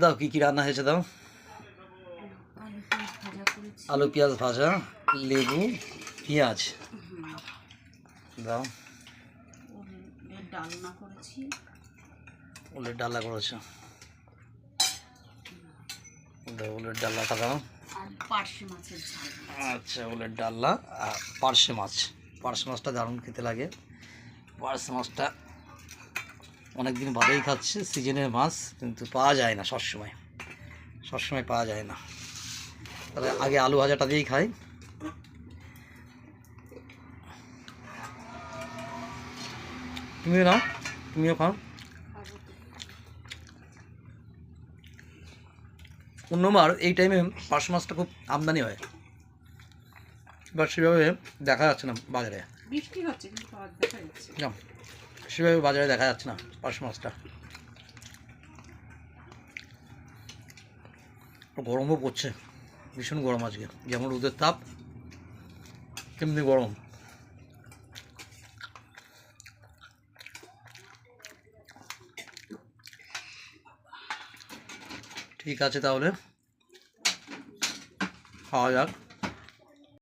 দাও, কী কী রান্না হয়েছে দাও? আলু, পেঁয়াজ ভাজা, লেবু, পেঁয়াজ। দাও। ডালনা করেছি ওলের ডাল্লা করেছ। দাও, ওলের দাও। আচ্ছা ওলের ডাল্লা আর পার্শে মাছ। পার্শে মাছটা দারুণ খেতে লাগে। পার্শে মাছটা অনেক দিন বাদেই খাচ্ছে সিজনের মাছ কিন্তু পাওয়া যায় না সবসময়। সবসময় পাওয়া যায় না। তাহলে আগে আলু ভাজাটা দিয়েই খাই। তুমিও নাও তুমিও খাও। অন্যবার এই টাইমে পার্শে মাছটা খুব আমদানি হয়। এবার সেভাবে দেখা যাচ্ছে না বাজারে। বৃষ্টি হচ্ছে কিন্তু দেখা যাচ্ছে। না সেভাবে বাজারে দেখা যাচ্ছে না, পার্শ মাছটা। গরমও পড়ছে, ভীষণ গরম আজকে। যেমন রোদের তাপ, তেমনি গরম। ঠিক আছে তাহলে। খাওয়া যাক।